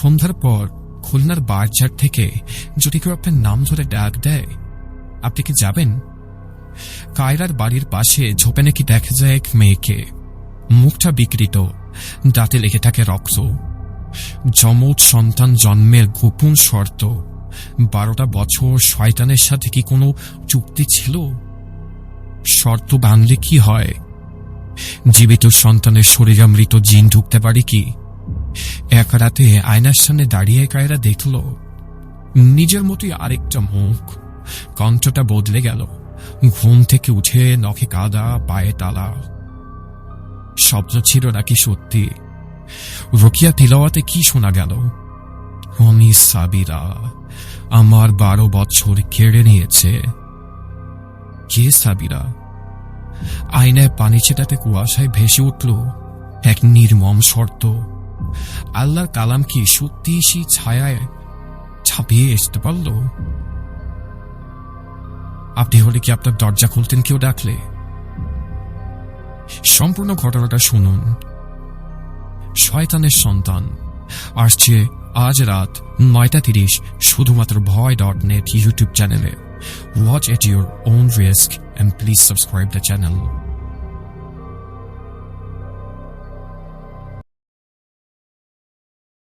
সন্ধ্যার পর খুলনার বারচার থেকে যদি কেউ আপনার নাম ধরে ডাক দেয়, আপনি কি যাবেন? কায়রার বাড়ির পাশে ঝোপে নাকি দেখা যায় এক মেয়েকে? মুখটা বিকৃত, দাঁতে লেগে থাকে রক্ত। যমজ সন্তান জন্মের গোপন শর্ত, বারোটা বছর শয়তানের সাথে কি কোনো চুক্তি ছিল? শর্ত ভাঙলে কি হয়? জীবিত সন্তানের শরীরে মৃত জিন ঢুকতে পারে কি? এক রাতে আয়নার সামনে দাঁড়িয়ে কায়রা দেখল, নিজের মতোই আরেকটা মুখ। কণ্ঠটা বদলে গেল। ঘুম থেকে উঠে নখে কাদা, পায়ে তালা। শব্দ ছিল নাকি সত্যি? রোকিয়া তিলাওয়াতে কি শোনা গেল? আমি সাবিরা, আমার বারো বছর কেড়ে নিয়েছে। কে সাবিরা? আয়নায় পানি ছেটাতে কুয়াশায় ভেসে উঠল এক নির্মম শর্ত। আল্লাহর কালাম কি সত্যি সেই ছায়ায় ছাপিয়ে আসতে পারল? আপনি হলে কি আপনার দরজা খুলতেন কেউ ডাকলে? সম্পূর্ণ ঘটনাটা শুনুন। শয়তানের সন্তান। আসছে আজ রাত নয়টা তিরিশ শুধুমাত্র ভয় ডট নেট ইউটিউব চ্যানেলে watch at your own risk and please subscribe the channel